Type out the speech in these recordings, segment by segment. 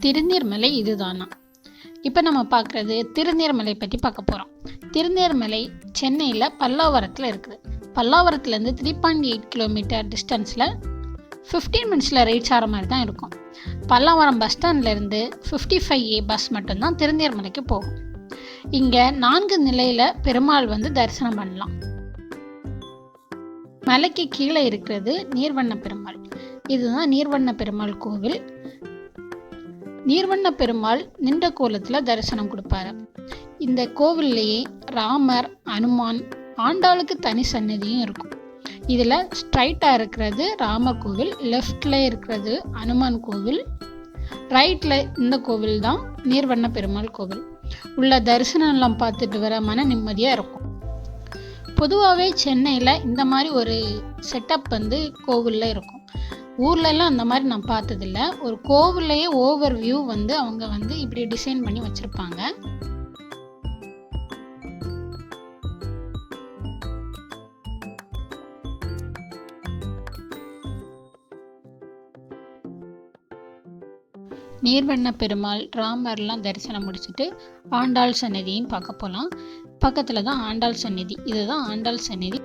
திருநீர்மலை இதுதானா? இப்போ நம்ம பார்க்குறது திருநீர்மலை பற்றி பார்க்க போகிறோம் திருநீர்மலை சென்னையில் பல்லாவரத்தில் இருக்குது. பல்லாவரத்துலேருந்து த்ரீ பாயிண்ட் எயிட் கிலோமீட்டர் டிஸ்டன்ஸில் ஃபிஃப்டீன் மினிட்ஸில் ரீச் ஆகிற மாதிரி தான் இருக்கும். பல்லாவரம் பஸ் ஸ்டாண்ட்லேருந்து ஃபிஃப்டி ஃபைவ் ஏ பஸ் மட்டும்தான் திருநீர்மலைக்கு போகும். இங்கே நான்கு நிலையில் பெருமாள் வந்து தரிசனம் பண்ணலாம். மலைக்கு கீழே இருக்கிறது நீர்வண்ண பெருமாள். இதுதான் நீர்வண்ண பெருமாள் கோவில். நீர்வண்ண பெருமாள் நின்ற கோலத்தில் தரிசனம் கொடுப்பாரு. இந்த கோவில்லையே ராமர் அனுமான் ஆண்டாளுக்கு தனி சன்னதியும் இருக்கும். இதில் ஸ்ட்ரைட்டாக இருக்கிறது ராமர் கோவில் லெஃப்டில் இருக்கிறது அனுமான் கோவில் ரைட்டில் இந்த கோவில் தான் நீர்வண்ண பெருமாள் கோவில். உள்ள தரிசனம்லாம் பார்த்துட்டு வர மன நிம்மதியாக இருக்கும். பொதுவாகவே சென்னையில் இந்த மாதிரி ஒரு செட்டப் வந்து கோவிலில் இருக்கும். ஊர்லெல்லாம் அந்த மாதிரி நான் பார்த்ததில்ல. ஒரு கோவில்லையே ஓவர் வியூ வந்து அவங்க வந்து இப்படி டிசைன் பண்ணி வச்சுருப்பாங்க. நீர்வண்ண பெருமாள் ராமர்லாம் தரிசனம் முடிச்சுட்டு ஆண்டாள் சன்னதியும் பார்க்க போகலாம் பக்கத்தில் தான் ஆண்டாள் சன்னதி இதுதான் ஆண்டாள் சன்னதி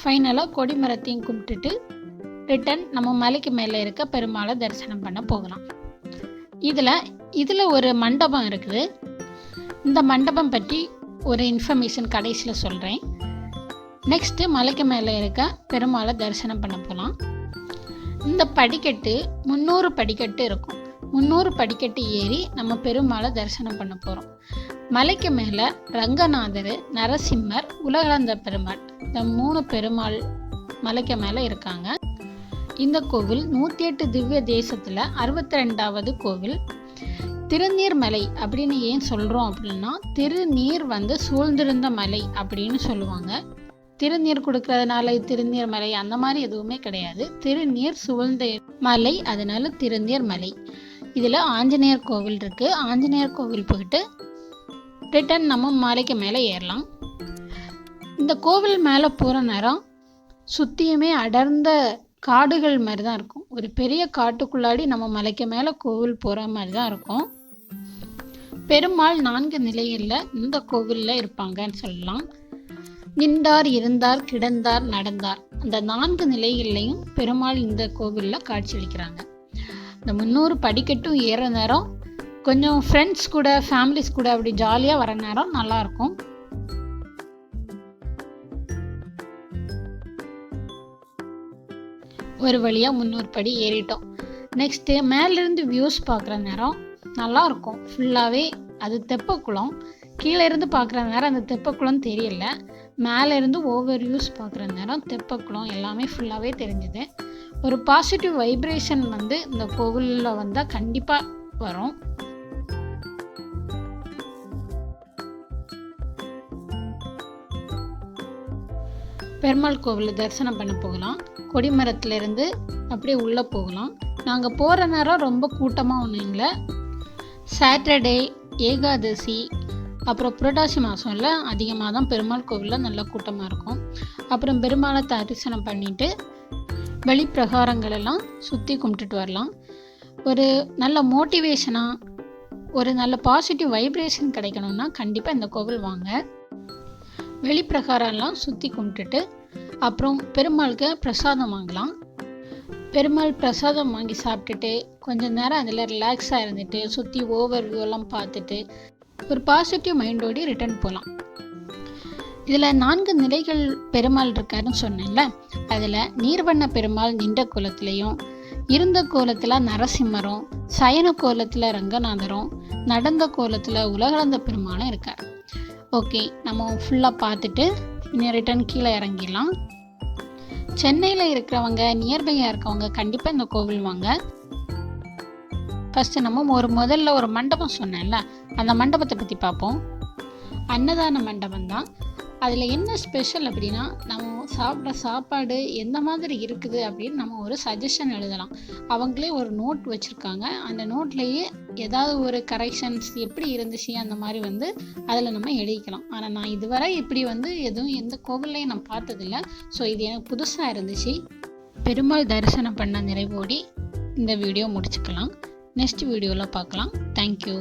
ஃபைனலாக கொடிமரத்தையும் கும்பிட்டுட்டு ரிட்டன் நம்ம மலைக்கு மேலே இருக்க பெருமாளை தரிசனம் பண்ண போகலாம். இதில் இதில் ஒரு மண்டபம் இருக்குது. இந்த மண்டபம் பற்றி ஒரு இன்ஃபர்மேஷன் கடைசியில் சொல்கிறேன் நெக்ஸ்ட்டு மலைக்கு மேலே இருக்க பெருமாளை தரிசனம் பண்ண போகலாம் இந்த படிக்கட்டு முந்நூறு படிக்கட்டு இருக்கும். முந்நூறு படிக்கட்டு ஏறி நம்ம பெருமாளை தரிசனம் பண்ண போகிறோம் மலைக்கு மேலே ரங்கநாதர் நரசிம்மர் உலகளந்த பெருமாள் இந்த மூணு பெருமாள் மலைக்கு மேலே இருக்காங்க. இந்த கோவில் நூற்றி எட்டு திவ்ய தேசத்தில் அறுபத்தி ரெண்டாவது கோவில். திருநீர் மலை அப்படின்னு ஏன் சொல்கிறோம் அப்படின்னா திருநீர் வந்து சூழ்ந்திருந்த மலை அப்படின்னு சொல்லுவாங்க. திருநீர் கொடுக்கறதுனால திருநீர் மலை அந்த மாதிரி எதுவுமே கிடையாது. திருநீர் சூழ்ந்த மலை அதனால திருநீர் மலை. இதில் ஆஞ்சநேயர் கோவில் இருக்குது ஆஞ்சநேயர் கோவில் போயிட்டு ரிட்டன் நம்ம மலைக்கு மேலே ஏறலாம். இந்த கோவில் மேலே போகிற நேரம் சுற்றியுமே அடர்ந்த காடுகள் மாதிரி தான் இருக்கும். ஒரு பெரிய காட்டுக்குள்ளாடி நம்ம மலைக்கு மேலே கோவில் போகிற மாதிரி தான் இருக்கும். பெருமாள் நான்கு நிலைகளில் இந்த கோவிலில் இருப்பாங்கன்னு சொல்லலாம். நின்றார் இருந்தார் கிடந்தார் நடந்தார். அந்த நான்கு நிலைகள்லையும் பெருமாள் இந்த கோவிலில் காட்சியளிக்கிறாங்க இந்த முந்நூறு படிக்கட்டும் ஏற நேரம் கொஞ்சம் ஃப்ரெண்ட்ஸ் கூட ஃபேமிலிஸ் கூட அப்படி ஜாலியாக வர நேரம் நல்லாயிருக்கும் ஒரு வழியாக முந்நூறு படி ஏறிட்டோம். நெக்ஸ்ட்டு மேலேருந்து வியூஸ் பார்க்குற நேரம் நல்லா இருக்கும். ஃபுல்லாகவே அது தெப்பக்குளம். கீழேருந்து பார்க்குற நேரம் அந்த தெப்பக்குளம் தெரியல. மேலேருந்து ஓவர் வியூஸ் பார்க்குற நேரம் தெப்பக்குளம். எல்லாமே ஃபுல்லாகவே தெரிஞ்சுது. ஒரு பாசிட்டிவ் வைப்ரேஷன் வந்து இந்த கோவிலில் வந்தால் கண்டிப்பாக வரும். பெருமாள் கோவில் தரிசனம் பண்ண போகலாம். கொடிமரத்துலேருந்து அப்படியே உள்ளே போகலாம். நாங்கள் போகிற நேரம் ரொம்ப கூட்டமாக ஒன்றும் இல்லை. சாட்டர்டே ஏகாதசி அப்புறம் புரட்டாசி மாதம்ல அதிகமாக தான் பெருமாள் கோவிலில் நல்ல கூட்டமாக இருக்கும். அப்புறம் பெருமாளை தரிசனம் பண்ணிவிட்டு வெளிப்பிரகாரங்களெல்லாம் சுற்றி கும்பிட்டுட்டு வரலாம். ஒரு நல்ல மோட்டிவேஷனாக ஒரு நல்ல பாசிட்டிவ் வைப்ரேஷன் கிடைக்கணும்னா கண்டிப்பாக இந்த கோவில் வாங்க. வெளிப்பிரகாரம்லாம் சுற்றி கும்பிட்டுட்டு அப்புறம் பெருமாளுக்கு பிரசாதம் வாங்கலாம். பெருமாள் பிரசாதம் வாங்கி சாப்பிட்டுட்டு கொஞ்ச நேரம் அதில் ரிலாக்ஸாக இருந்துட்டு சுற்றி ஓவர் வியூலாம் பார்த்துட்டு ஒரு பாசிட்டிவ் மைண்டோடு ரிட்டர்ன் போகலாம் இதில் நான்கு நிலைகள் பெருமாள் இருக்காருன்னு சொன்னேன்ல. அதில் நீர்வண்ண பெருமாள் நின்ற கோலத்திலையும் இருந்த கோலத்தில் நரசிம்மரும் சயன கோலத்தில் ரங்கநாதரும் நடந்த கோலத்தில் உலகளந்த பெருமாளும் இருக்கார். ஓகே நம்ம ஃபுல்லாக பார்த்துட்டு இன்னும் ரிட்டர்ன் கீழே இறங்கிடலாம். சென்னையில் இருக்கிறவங்க நியர்பையாக இருக்கவங்க கண்டிப்பாக இந்த கோவில் வாங்க. ஃபஸ்ட்டு நம்ம ஒரு முதல்ல ஒரு மண்டபம் சொன்னேன்ல அந்த மண்டபத்தை பற்றி பார்ப்போம். அன்னதான மண்டபம் தான். அதில் என்ன ஸ்பெஷல் அப்படின்னா நம்ம சாப்பிட்ற சாப்பாடு எந்த மாதிரி இருக்குது அப்படின்னு நம்ம ஒரு சஜஷன் எழுதலாம். அவங்களே ஒரு நோட் வச்சுருக்காங்க. அந்த நோட்லேயே ஏதாவது ஒரு கரெக்ஷன்ஸ் எப்படி இருந்துச்சு அந்த மாதிரி வந்து அதில் நம்ம எழுதிக்கலாம். ஆனால் நான் இதுவரை இப்படி வந்து எதுவும் எந்த கோவில்லையும் நான் பார்த்ததில்ல. ஸோ இது எனக்கு புதுசாக இருந்துச்சு. பெருமாள் தரிசனம் பண்ண நிறைவோடி இந்த வீடியோ முடிச்சுக்கலாம். நெக்ஸ்ட் வீடியோவில் பார்க்கலாம். தேங்க்யூ